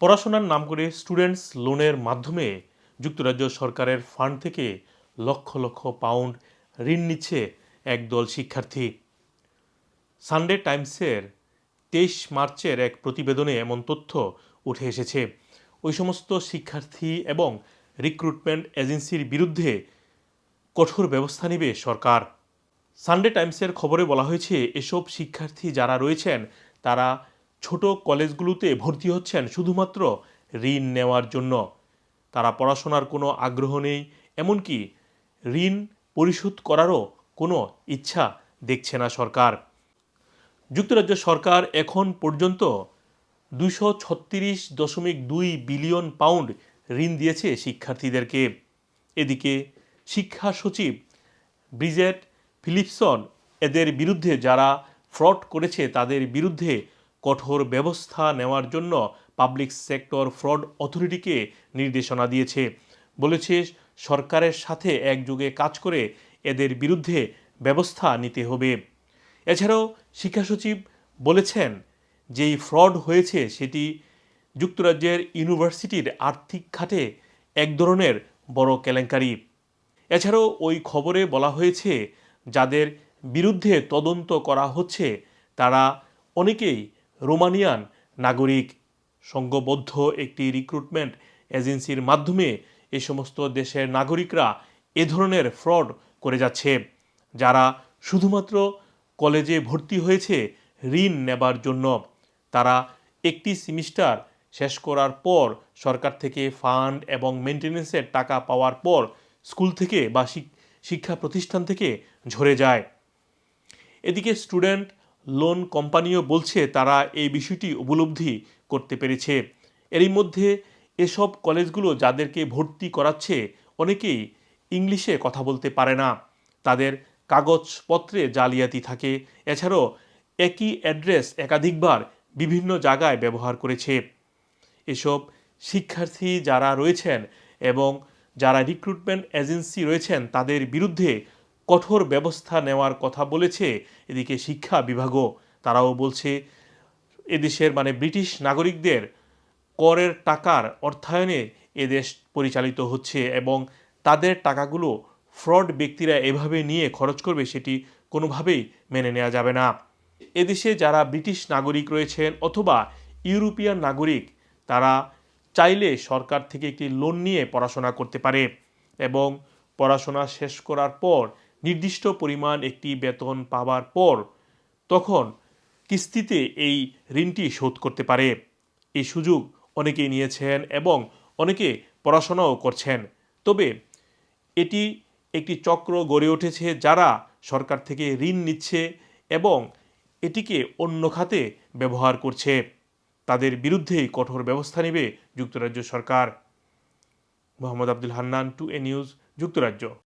পড়াশোনার নাম করে স্টুডেন্টস লোনের মাধ্যমে যুক্তরাজ্য সরকারের ফান্ড থেকে লক্ষ লক্ষ পাউন্ড ঋণ নিচ্ছে একদল শিক্ষার্থী। সানডে টাইমসের তেইশ মার্চের এক প্রতিবেদনে এমন তথ্য উঠে এসেছে। ওই সমস্ত শিক্ষার্থী এবং রিক্রুটমেন্ট এজেন্সির বিরুদ্ধে কঠোর ব্যবস্থা নেবে সরকার। সানডে টাইমসের খবরে বলা হয়েছে, এসব শিক্ষার্থী যারা রয়েছেন, তারা ছোট কলেজগুলোতে ভর্তি হচ্ছেন শুধুমাত্র ঋণ নেওয়ার জন্য। তারা পড়াশোনার কোনো আগ্রহ নেই, এমনকি ঋণ পরিশোধ করারও কোনো ইচ্ছা দেখছে না সরকার। যুক্তরাজ্য সরকার এখন পর্যন্ত দুশো ছত্রিশ দশমিক দুই বিলিয়ন পাউন্ড ঋণ দিয়েছে শিক্ষার্থীদেরকে। এদিকে শিক্ষা সচিব ব্রিজেট ফিলিপসন এদের বিরুদ্ধে যারা ফ্রড করেছে তাদের বিরুদ্ধে কঠোর ব্যবস্থা নেওয়ার জন্য পাবলিক সেক্টর ফ্রড অথরিটিকে নির্দেশনা দিয়েছে। বলেছে, সরকারের সাথে একযোগে কাজ করে এদের বিরুদ্ধে ব্যবস্থা নিতে হবে। এছাড়াও শিক্ষা সচিব বলেছেন, যেই ফ্রড হয়েছে সেটি যুক্তরাজ্যের ইউনিভার্সিটির আর্থিক খাতে এক ধরনের বড় কেলেঙ্কারি। এছাড়াও ওই খবরে বলা হয়েছে, যাদের বিরুদ্ধে তদন্ত করা হচ্ছে, তারা অনেকেই রোমানিয়ান নাগরিক সংঘবদ্ধ একটি রিক্রুটমেন্ট এজেন্সির মাধ্যমে এই সমস্ত দেশের নাগরিকরা এ ধরনের ফ্রড করে যাচ্ছে। যারা শুধুমাত্র কলেজে ভর্তি হয়েছে, ঋণ নেবার জন্য। তারা একটি সেমিস্টার শেষ করার পর সরকার থেকে ফান্ড এবং মেনটেন্যান্সের টাকা পাওয়ার পর স্কুল থেকে বা শিক- শিক্ষা প্রতিষ্ঠান থেকে ঝরে যায়। এদিকে স্টুডেন্ট লোন কোম্পানিও বলছে তারা এই বিষয়টি উপলব্ধি করতে পেরেছে। এরই মধ্যে এসব কলেজগুলো যাদেরকে ভর্তি করাচ্ছে অনেকেই ইংলিশে কথা বলতে পারে না। তাদের কাগজপত্রে জালিয়াতি থাকে। এছাড়াও একই অ্যাড্রেস একাধিকবার বিভিন্ন জায়গায় ব্যবহার করেছে। এসব শিক্ষার্থী যারা রয়েছেন এবং যারা রিক্রুটমেন্ট এজেন্সি রয়েছেন তাদের বিরুদ্ধে কঠোর ব্যবস্থা নেওয়ার কথা বলেছে এদিকে শিক্ষা বিভাগও। তারাও বলছে, এদেশের মানে ব্রিটিশ নাগরিকদের করের টাকার অর্থায়নে এদেশ পরিচালিত হচ্ছে এবং তাদের টাকাগুলো ফ্রড ব্যক্তিরা এভাবে নিয়ে খরচ করবে সেটি কোনোভাবেই মেনে নেওয়া যাবে না। এদেশে যারা ব্রিটিশ নাগরিক রয়েছেন অথবা ইউরোপিয়ান নাগরিক, তারা চাইলে সরকার থেকে একটি লোন নিয়ে পড়াশোনা করতে পারে এবং পড়াশোনা শেষ করার পর নির্দিষ্ট পরিমাণ একটি বেতন পাওয়ার পর তখন কিস্তিতে এই ঋণটি শোধ করতে পারে। এই সুযোগ অনেকেই নিয়েছেন এবং অনেকে পড়াশোনাও করছেন। তবে এটি একটি চক্র গড়ে উঠেছে যারা সরকার থেকে ঋণ নিচ্ছে এবং এটিকে অন্য খাতে ব্যবহার করছে। তাদের বিরুদ্ধেই কঠোর ব্যবস্থা নেবে যুক্তরাজ্য সরকার। মোহাম্মদ আব্দুল হান্নান, টু এ নিউজ, যুক্তরাজ্য।